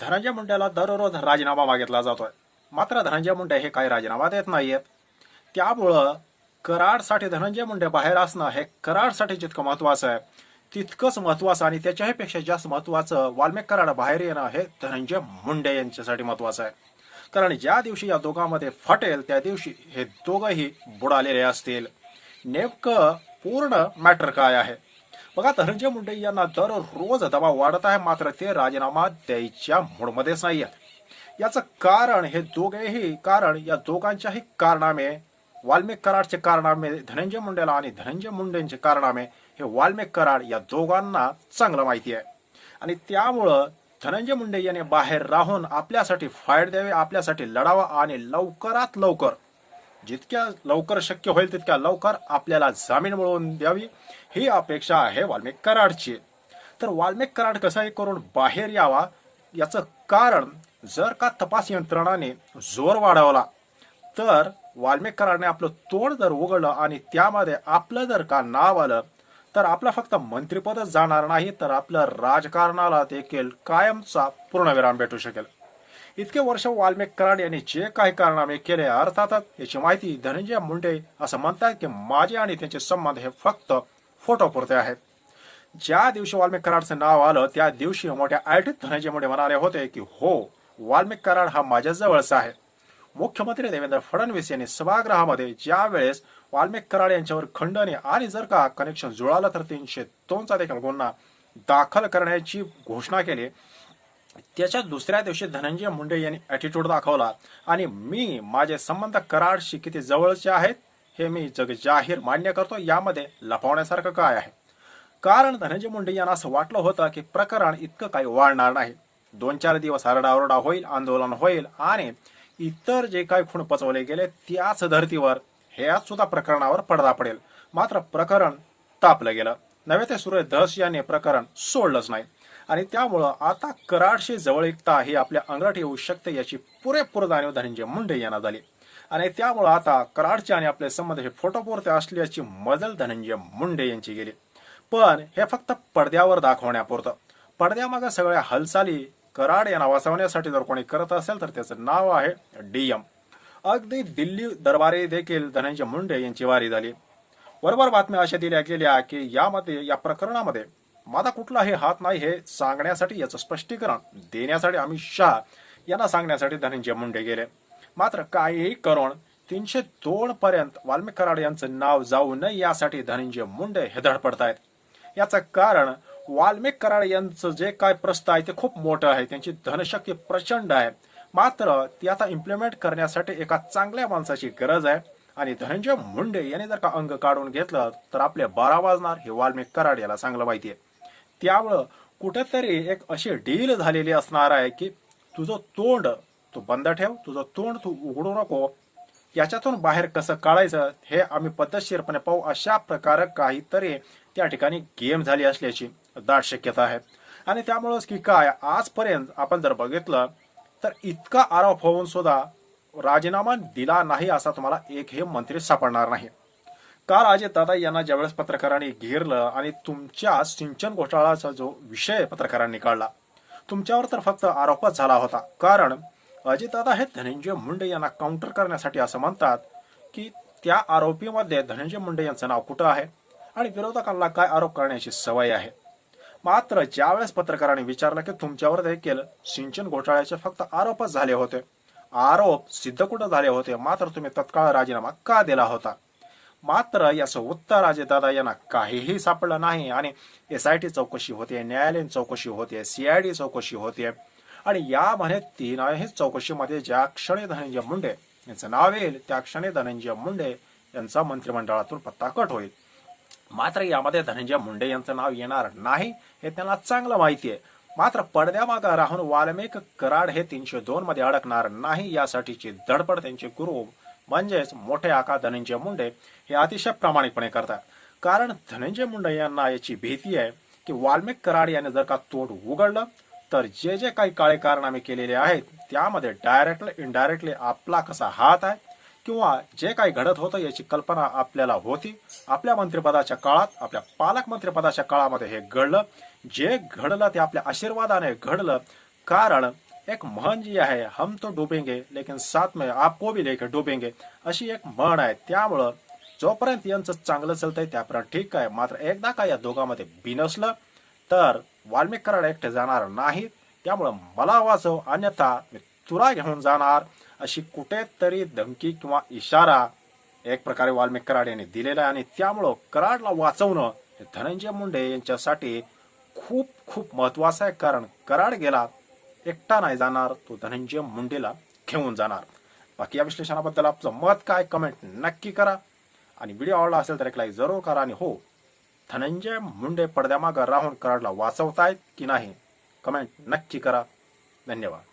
धनंजय मुंडेला दररोज राजीनामा मागितला जातोय. मात्र धनंजय मुंडे हे काही राजीनामा देत नाहीयेत. त्यामुळं कराडसाठी धनंजय मुंडे बाहेर असणं हे कराडसाठी जितकं महत्वाचं आहे तितकंच महत्वाचं आणि त्याच्याही पेक्षा जास्त महत्वाचं वाल्मिक कराड बाहेर येणं हे धनंजय मुंडे यांच्यासाठी महत्वाचं आहे. कारण ज्या दिवशी या दोघांमध्ये फटेल त्या दिवशी हे दोघंही बुडालेले असतील. नेमकं पूर्ण मॅटर काय आहे? बघा धनंजय मुंडे यांना दररोज दबाव वाढत आहे. मात्र ते राजीनामा द्यायच्या मूडमध्येच नाही आहेत याचं कारण हे दोघेही कारण या दोघांच्याही कारणामे वाल्मिक कराडचे कारनामे धनंजय मुंडेला आणि धनंजय मुंडेंचे कारनामे हे वाल्मिक कराड या दोघांना चांगलं माहिती आहे. आणि त्यामुळं धनंजय मुंडे यांनी बाहेर राहून आपल्यासाठी फाईट द्यावी आपल्यासाठी लढावा आणि लवकरात लवकर जितक्या लवकर शक्य होईल तितक्या लवकर आपल्याला जामीन मिळवून द्यावी. ही अपेक्षा आहे वाल्मिक कराडची. तर वाल्मिक कराड कसंही करून बाहेर यावा याचं कारण जर का तपास यंत्रणाने जोर वाढवला तर वाल्मिक कराडने आपलं तोंड जर उघडलं आणि त्यामध्ये आपलं जर का नाव आलं तर आपलं फक्त मंत्रिपदच जाणार नाही तर आपलं राजकारणाला देखील कायमचा पूर्णविराम भेटू शकेल. इतके वर्ष वाल्मिक कराड यांनी जे काही कारनामे केले अर्थातच याची माहिती धनंजय मुंडे असं म्हणतात की माझे आणि त्यांचे संबंध हे फक्त फोटोपुरते आहेत. ज्या दिवशी वाल्मिक कराडचं नाव आलं त्या दिवशी मोठ्या आयटीत धनंजय मुंडे म्हणाले होते की हो वाल्मिक कराड हा माझ्या जवळचा आहे. मुख्यमंत्री देवेंद्र फडणवीस यांनी सभागृहामध्ये ज्या वेळेस वाल्मिक कराड यांच्यावर खंडणी आणि जर का कनेक्शन जुळालं तर तीनशे दोनचा देखील गुन्हा दाखल करण्याची घोषणा केली. त्याच्या दुसऱ्या दिवशी धनंजय मुंडे यांनी ॲटिट्यूड दाखवला. आणि मी माझे संबंध कराडशी किती जवळचे आहेत हे मी जग जाहीर मान्य करतो यामध्ये लपवण्यासारखं काय आहे? कारण धनंजय मुंडे यांना असं वाटलं होतं की प्रकरण इतकं काही वाढणार नाही. दोन चार दिवस आरडाओरडा होईल आंदोलन होईल आणि इतर जे काही खूण पचवले गेले त्याच धर्तीवर ह्या सुद्धा प्रकरणावर पडदा पडेल. मात्र प्रकरण तापलं गेलं. नव्हे ते सुरेश दस याने प्रकरण सोडलंच नाही. आणि त्यामुळं आता कराडशी जवळीकता ही आपल्या अंगराठी येऊ शकते याची पुरेपूर जाणीव धनंजय मुंडे यांना झाली. आणि त्यामुळं आता कराडचे आणि आपले संबंध हे फोटोपुरते असल्याची मजल धनंजय मुंडे यांची गेली. पण हे फक्त पडद्यावर दाखवण्यापुरतं. पडद्यामागे सगळ्या हालचाली कराड यांना वाचवण्यासाठी जर कोणी करत असेल तर त्याचं नाव आहे डीएम अगदी दिल्ली दरबारी देखील धनंजय मुंडे यांची वारी झाली. बरोबर बातम्या अशा दिल्या गेल्या की यामध्ये या प्रकरणामध्ये माझा कुठलाही हात नाही हे सांगण्यासाठी याचं स्पष्टीकरण देण्यासाठी अमित शहा यांना सांगण्यासाठी धनंजय मुंडे गेले. मात्र काहीही करून तीनशे दोन पर्यंत वाल्मिक कराड यांचं नाव जाऊ नये यासाठी धनंजय मुंडे हे धडपडतायत याचं कारण वाल्मिक कराड यांचं जे काय प्रस्ताव आहे ते खूप मोठं आहे. त्यांची धनशक्ती प्रचंड आहे. मात्र ती आता इम्प्लिमेंट करण्यासाठी एका चांगल्या माणसाची गरज आहे. आणि धनंजय मुंडे यांनी जर का अंग काढून घेतलं तर आपले बारा वाजणार हे वाल्मिक कराड याला चांगलं माहितीये. त्यामुळं कुठेतरी एक अशी डील झालेली असणार आहे की तुझं तोंड तू बंद ठेव तुझं तोंड तू उघडू नको. याच्यातून बाहेर कसं काढायचं हे आम्ही पद्धतशीरपणे पाहू. अशा प्रकारे काहीतरी त्या ठिकाणी गेम झाली असल्याची दाट शक्यता आहे. आणि त्यामुळंच की काय आजपर्यंत आपण जर बघितलं तर इतका आरोप होऊन सुद्धा राजीनामा दिला नाही असा तुम्हाला एकही मंत्री सापडणार नाही. काल अजय दादा यांना ज्यावेळेस पत्रकारांनी घेरलं आणि तुमच्या सिंचन घोटाळाचा जो विषय पत्रकारांनी काढला तुमच्यावर तर फक्त आरोपच झाला होता. कारण अजितदादा हे धनंजय मुंडे यांना काउंटर करण्यासाठी असं म्हणतात की त्या आरोपीमध्ये धनंजय मुंडे यांचं नाव कुठं आहे आणि विरोधकांना काय आरोप करण्याची सवय आहे? मात्र ज्यावेळेस पत्रकारांनी विचारलं की तुमच्यावर देखील सिंचन घोटाळ्याचे फक्त आरोपच झाले होते आरोप सिद्ध कुठं झाले होते मात्र तुम्ही तत्काळ राजीनामा का दिला होता? मात्र याचं उत्तर अजितदादा यांना काहीही सापडलं नाही आणि एस आय टी चौकशी होते न्यायालयीन चौकशी होते सीआयडी चौकशी होते आणि यामध्ये तीनही चौकशीमध्ये ज्या क्षणी धनंजय मुंडे यांचं नाव येईल त्या क्षणी धनंजय मुंडे यांचा मंत्रिमंडळातून पत्ता कट होईल. मात्र यामध्ये धनंजय मुंडे यांचं नाव येणार नाही हे त्यांना चांगलं माहिती आहे. मात्र पडद्यामागं राहून वाल्मिक कराड हे तीनशे दोन मध्ये अडकणार नाही यासाठीची धडपड त्यांचे गुरु म्हणजेच मोठे आका धनंजय मुंडे हे अतिशय प्रामाणिकपणे करतात. कारण धनंजय मुंडे यांना याची भीती आहे की वाल्मिक कराड याने जर का तोड उघडलं तर जे जे काही काळे कारनामे केलेले आहेत त्यामध्ये डायरेक्टली इनडायरेक्टली आपला कसा हात आहे किंवा जे काही घडत होतं याची कल्पना आपल्याला होती. आपल्या मंत्रिपदाच्या काळात आपल्या पालकमंत्रीपदाच्या काळामध्ये हे घडलं. जे घडलं ते आपल्या आशीर्वादाने घडलं. कारण एक म्हण जी आहे हम तो डुबेंगे लेकिन साथ में आपको भी लेके डुबेंगे अशी एक म्हण आहे. त्यामुळं जोपर्यंत यांचं चांगलं चालतंय त्यापर्यंत ठीक आहे. मात्र एकदा का या दोघांमध्ये बिनसलं तर वाल्मिक कराड एकटे जाणार नाहीत त्यामुळं मला वाचव अन्यथा मी तुरा घेऊन जाणार. अशी कुठेतरी धमकी किंवा इशारा एक प्रकारे वाल्मिक कराड यांनी दिलेला आहे. आणि त्यामुळं कराडला वाचवणं हे धनंजय मुंडे यांच्यासाठी खूप खूप महत्वाचं आहे. कारण कराड गेला एकटा नाही जाणार तो धनंजय मुंडेला घेऊन जाणार. बाकी या विश्लेषणाबद्दल आपलं मत काय कमेंट नक्की करा. आणि व्हिडिओ आवडला असेल तर एक लाईक जरूर करा. आणि हो धनंजय मुंडे पडद्यामागं राहून कराडला वाचवतायत की नाही कमेंट नक्की करा. धन्यवाद.